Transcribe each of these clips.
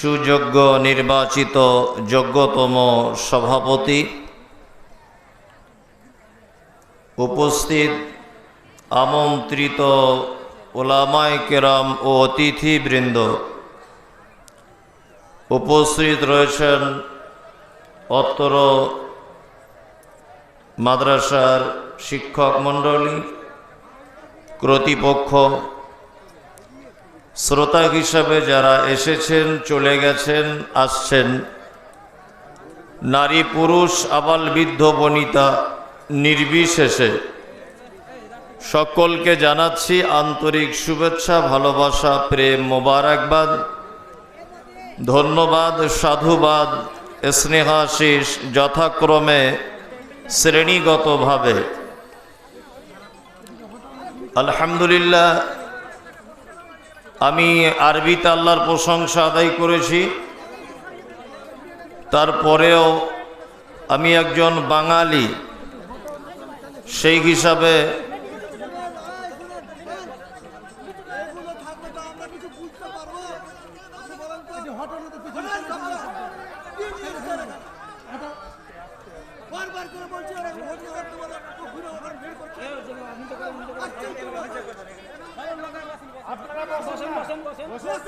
সুযোগ্য নির্বাচিত যোগ্যতম সভাপতি উপস্থিত আমন্ত্রিত ওলামায় কেরাম ও অতিথিবৃন্দ উপস্থিত রয়েছেন অত্তর মাদ্রাসার শিক্ষক মণ্ডলী, কর্তৃপক্ষ শ্রোতা হিসাবে যারা এসেছেন, চলে গেছেন, আসছেন, নারী পুরুষ, আবাল বৃদ্ধ, বনিতা, নির্বিশেষে সকলকে জানাচ্ছি আন্তরিক শুভেচ্ছা, ভালোবাসা, প্রেম মোবারকবাদ, ধন্যবাদ, সাধুবাদ স্নেহাশিস যথাক্রমে শ্রেণীগতভাবে। আলহামদুলিল্লাহ আমি আরবিতে আল্লাহর প্রশংসা আদায় করেছি। তারপরেও আমি একজন বাঙালি। সেই হিসাবে এগুলো থাকলে তো আমরা কিছু বুঝতে পারব আপনি বলেন তো হঠাৎ তো পিছনে বারবার করে বলছি ওরা ভোট করতে বলে ঘুরে ওখানে ভিড় করছে আচ্ছা, আপনারা বসেন বসেন বসেন বসেন, কতক্ষণ বসবেন? বসেন করছে তো পাবলিকারি নিচে করেন এগুলো নিচে করেন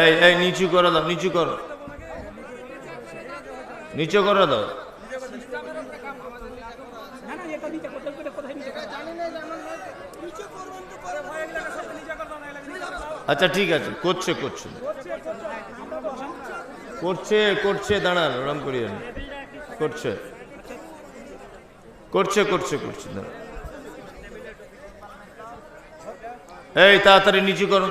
এই এই, নিচু করে দাও, নিচু করো। নিচু করে দাও। আচ্ছা ঠিক আছে, করছে করছে। করছে করছে, দাঁড়ান, ওরম করিয়ে করছে। করছে করছে করছে, দাঁড়ান। এই, তাড়াতাড়ি নিচু করো।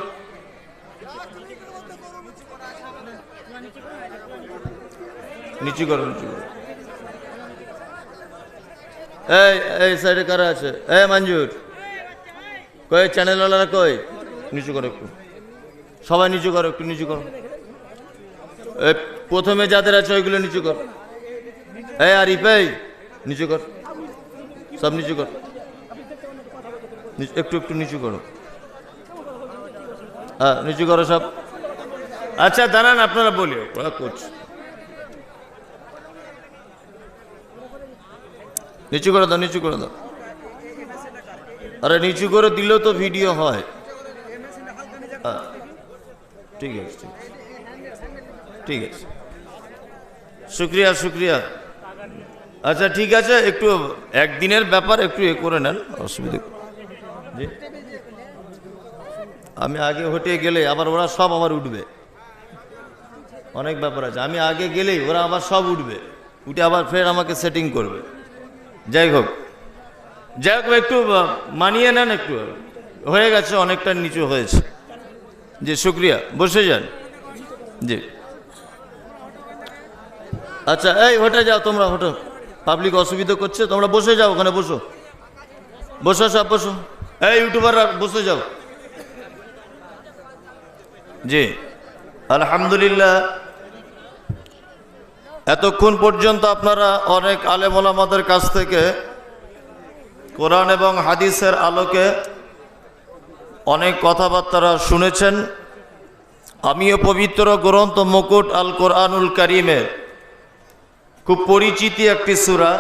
নিচু করো নিচু করো। এই এই সাইডে কারা আছে? এই মঞ্জুর। কই চ্যানেলওয়ালারা কই? নিচু করো একটু। সবাই নিচু করো, একটু নিচু করো। প্রথমে যাদের আছে ওইগুলো নিচু কর। এই আর এই নিচু কর। সব নিচু কর। একটু একটু নিচু করো। হ্যাঁ নিচু করো সব। আচ্ছা দাঁড়ান আপনারা বলি। করছে। নিচু করে দাও নিচু করে দাও। আরে নিচু করে দিলেও তো ভিডিও হয়। হ্যাঁ, ঠিক আছে ঠিক আছে। ঠিক আছে। শুক্রিয়া শুক্রিয়া। আচ্ছা ঠিক আছে, একটু একদিনের ব্যাপার একটু এ করে নেন, অসুবিধা জি। আমি আগে হটে গেলে আবার ওরা সব আবার উঠবে। অনেক ব্যাপার আছে, আমি আগে গেলেই ওরা আবার সব উঠবে। উঠে আবার ফের আমাকে সেটিং করবে। যাই হোক যাই হোক, একটু মানিয়ে নেন একটু। হয়ে গেছে, অনেকটা নিচু হয়েছে। জি, শুক্রিয়া, বসে যান। জি। আচ্ছা এই হটে যাও তোমরা হটো পাবলিক অসুবিধা করছে, তোমরা বসে যাও ওখানে, বসো। বসো, সব বসো। এই, ইউটিউবাররা, বসে যাও। জি, আলহামদুলিল্লাহ। এতক্ষণ পর্যন্ত আপনারা অনেক আলেমল আমাদের কাছ থেকে কোরআন এবং হাদিসের আলোকে অনেক কথাবার্তারা শুনেছেন। আমিও পবিত্র গ্রন্থ মুকুট আল কোরআনুল করিমের খুব পরিচিতি একটি সুরা।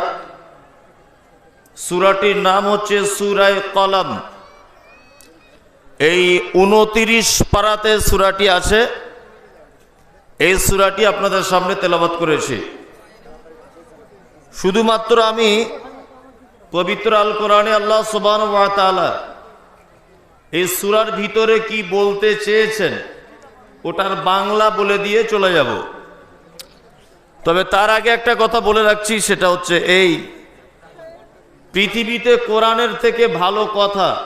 সুরাটির নাম হচ্ছে সুরায় কলম। এই উনতিরিশ পারাতে সুরাটি আছে। এই সুরাটি আপনাদের সামনে তেলাবাত করেছি। শুধুমাত্র আমি পবিত্র আল কোরআনে আল্লাহ সুবান এই সুরার ভিতরে কি বলতে চেয়েছেন, ওটার বাংলা বলে দিয়ে চলে যাব। তবে তার আগে একটা কথা বলে রাখছি, সেটা হচ্ছে এই পৃথিবীতে কোরআনের থেকে ভালো কথা,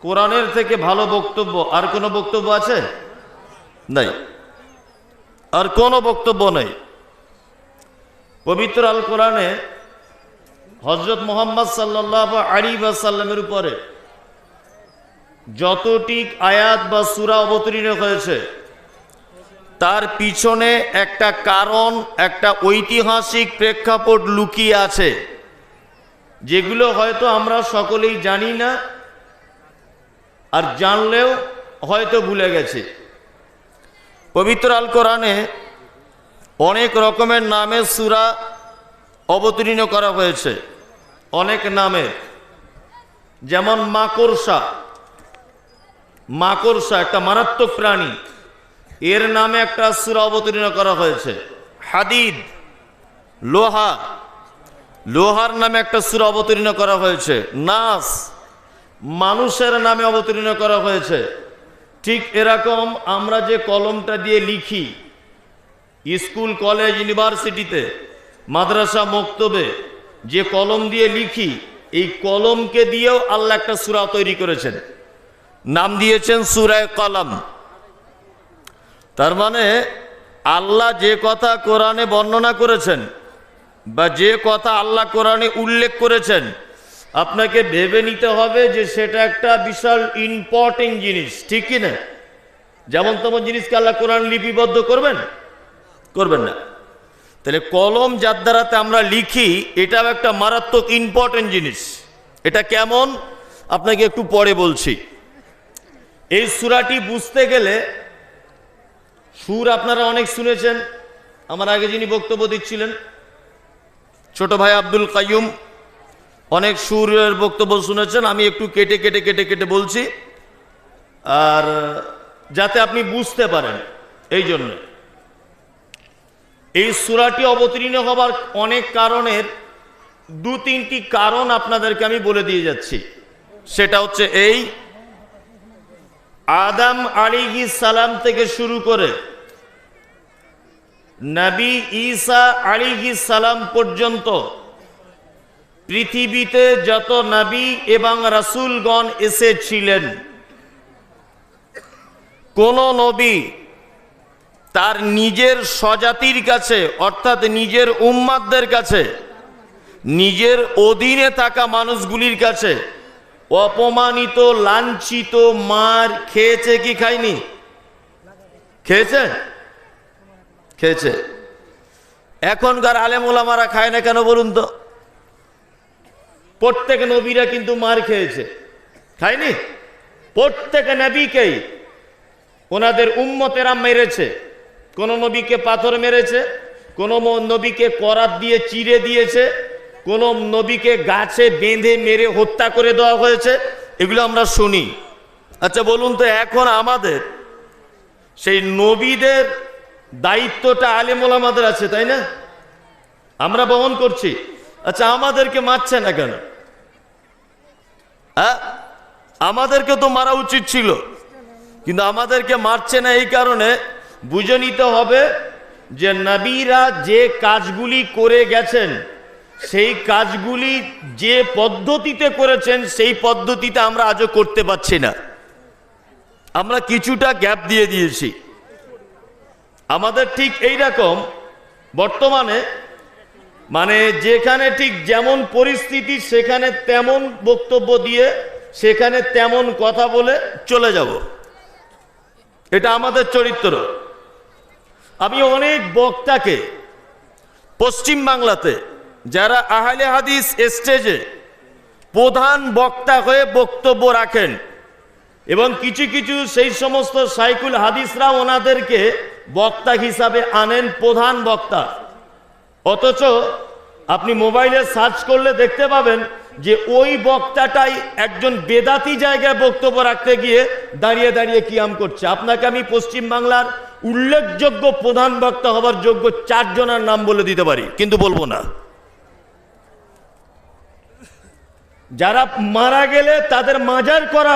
কোরআনের থেকে ভালো বক্তব্য, আর কোনো বক্তব্য আছে? নাই। আর কোনো বক্তব্য নেই। পবিত্র আল কোরআনে হজরত মোহাম্মদ সাল্লাহ আলী সাল্লামের উপরে যতটি আয়াত বা সুরা অবতীর্ণ হয়েছে তার পিছনে একটা কারণ, একটা ঐতিহাসিক প্রেক্ষাপট লুকিয়ে আছে। যেগুলো হয়তো আমরা সকলেই জানি না, আর জানলেও হয়তো ভুলে গেছে। পবিত্র আল কোরআনে অনেক রকমের নামে সুরা অবতীর্ণ করা হয়েছে। অনেক নামে যেমন মাকড়সা। মাকড়সা একটা মারাত্মক প্রাণী। এর নামে একটা সুরা অবতীর্ণ করা হয়েছে। হাদিদ, লোহা, লোহার নামে একটা সুরা অবতীর্ণ করা হয়েছে। নাস, মানুষের নামে অবতীর্ণ করা হয়েছে। ঠিক এরকম আমরা যে কলমটা দিয়ে লিখি, স্কুল, কলেজ, ইউনিভার্সিটিতে, মাদ্রাসা, মক্তবে, যে কলম দিয়ে লিখি, এই কলমকে দিয়েও আল্লাহ একটা সুরা তৈরি করেছেন। নাম দিয়েছেন সুরায় কলম। তার মানে আল্লাহ যে কথা কোরআনে বর্ণনা করেছেন বা যে কথা আল্লাহ কোরআনে উল্লেখ করেছেন, আপনাকে ভেবে নিতে হবে যে সেটা একটা বিশাল ইম্পর্টেন্ট জিনিস, ঠিক কি না? যেমন তেমন জিনিসকে আল্লাহ কোরআন লিপিবদ্ধ করবেন? করবেন না। তাহলে কলম যার দ্বারাতে আমরা লিখি, এটাও একটা মারাত্মক ইম্পর্টেন্ট জিনিস। এটা কেমন? আপনাকে একটু পরে বলছি। এই সুরাটি বুঝতে গেলে সুর আপনারা অনেক শুনেছেন। আমার আগে যিনি বক্তব্য দিচ্ছিলেন, ছোট ভাই আব্দুল কাইয়ুম, অনেক সুরের বক্তব্য শুনেছেন, আমি একটু কেটে কেটে কেটে কেটে বলছি। আর যাতে আপনি বুঝতে পারেন, এই জন্য। এই সুরাটি অবতীর্ণ হবার অনেক কারণের দু তিনটি কারণ আপনাদেরকে আমি বলে দিয়ে যাচ্ছি। সেটা হচ্ছে এই আদাম আলিহি সালাম থেকে শুরু করে নবী ঈসা আলিহি সালাম পর্যন্ত পৃথিবীতে যত নবী এবং রাসূলগণ এসেছিলেন, কোন নবী তার নিজের স্বজাতির কাছে, অর্থাৎ নিজের উম্মাদদের কাছে, নিজের অধীনে থাকা মানুষগুলির কাছে অপমানিত, লাঞ্ছিত মার খেয়েছে কি খায়নি? খেয়েছে? খেয়েছে। এখনকার আলেমুলামারা খায় না কেন বলুন তো? প্রত্যেক নবীরা কিন্তু মার খেয়েছে। খায়নি? প্রত্যেক নবীকেই ওনাদের উম্মতেরা মেরেছে। কোন নবীকে পাথর মেরেছে, কোন নবীকে করাত দিয়ে চিড়ে দিয়েছে কোন নবীকে গাছে বেঁধে মেরে হত্যা করে দেওয়া হয়েছে? এগুলো আমরা শুনি। আচ্ছা বলুন তো, এখন আমাদের সেই নবীদের দায়িত্বটা আলেমুল আমাদের আছে, তাই না? আমরা বহন করছি। আচ্ছা আমাদেরকে মারছে না কেন? হ্যাঁ? আমাদেরকে তো মারা উচিত ছিল। কিন্তু আমাদেরকে মারছে না এই কারণে বুঝে নিতে হবে যে নবীরা যে কাজগুলি করে গেছেন সেই কাজগুলি যে পদ্ধতিতে করেছেন, সেই পদ্ধতিতে আমরা আজও করতে পারছি না। আমরা কিছুটা গ্যাপ দিয়ে দিয়েছি। আমাদের ঠিক এই রকম বর্তমানে মানে যেখানে ঠিক যেমন পরিস্থিতি, সেখানে তেমন বক্তব্য দিয়ে, সেখানে তেমন কথা বলে চলে যাব। এটা আমাদের চরিত্র। আমি অনেক বক্তাকে পশ্চিম বাংলাতে যারা আহলে হাদিস স্টেজে প্রধান বক্তা হয়ে বক্তব্য রাখেন, এবং কিছু কিছু সেই সমস্ত সাইকুল হাদিসরা ওনাদেরকে বক্তা হিসাবে আনেন প্রধান বক্তা। অথচ আপনি মোবাইলে সার্চ করলে দেখতে পাবেন যে ওই বক্তাটাই একজন বেদাতি জায়গায় বক্তব্য রাখতে গিয়ে দাঁড়িয়ে দাঁড়িয়ে কিয়াম করছে। আপনাকে আমি পশ্চিম বাংলার উল্লেখযোগ্য প্রধান বক্তা হবার যোগ্য চারজনের নাম বলে দিতে পারি, কিন্তু বলব না। যারা মারা গেলে তাদের মাজার করা